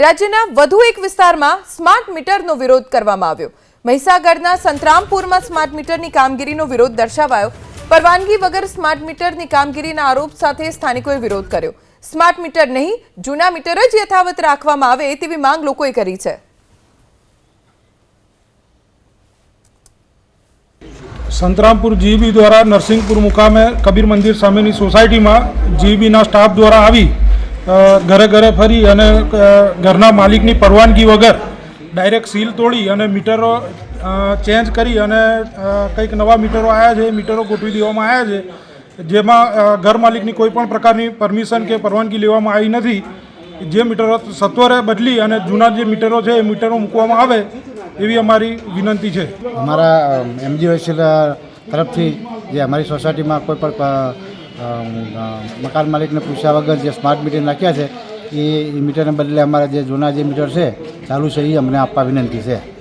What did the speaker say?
રાજ્યના વધુ એક વિસ્તારમાં સ્માર્ટ મીટરનો વિરોધ કરવામાં આવ્યો. મહીસાગરના સંતરામપુરમાં સ્માર્ટ મીટરની કામગીરીનો વિરોધ દર્શાવાયો. પરવાનગી વગર સ્માર્ટ મીટરની કામગીરીના આરોપ સાથે સ્થાનિકોએ વિરોધ કર્યો. સ્માર્ટ મીટર નહીં, જૂના મીટર જ યથાવત રાખવામાં આવે તેવી માંગ લોકોએ કરી છે. સંતરામપુર જીબી દ્વારા નરસિંહપુર મુકામે કબીર મંદિર સામેની સોસાયટીમાં જીબીના સ્ટાફ દ્વારા આવી ઘરે ઘરે ફરી અને ઘરના માલિકની પરવાનગી વગર ડાયરેક્ટ સીલ તોડી અને મીટરો ચેન્જ કરી અને કંઈક નવા મીટરો આવ્યા છે એ મીટરો ગોઠવી દેવામાં આવ્યા છે, જેમાં ઘર માલિકની કોઈ પણ પ્રકારની પરમિશન કે પરવાનગી લેવામાં આવી નથી. જે મીટરો સત્વરે બદલી અને જૂના જે મીટરો છે, એ મીટરો મૂકવામાં આવે, એવી અમારી વિનંતી છે. અમારા એમજીઓએસએલ તરફથી જે અમારી સોસાયટીમાં કોઈ પણ મકાન માલિકને પૂછ્યા વગર જે સ્માર્ટ મીટર નાખ્યા છે, એ મીટરને બદલે અમારા જે જૂના જે મીટર છે, ચાલુ છે, એ અમને આપવા વિનંતી છે.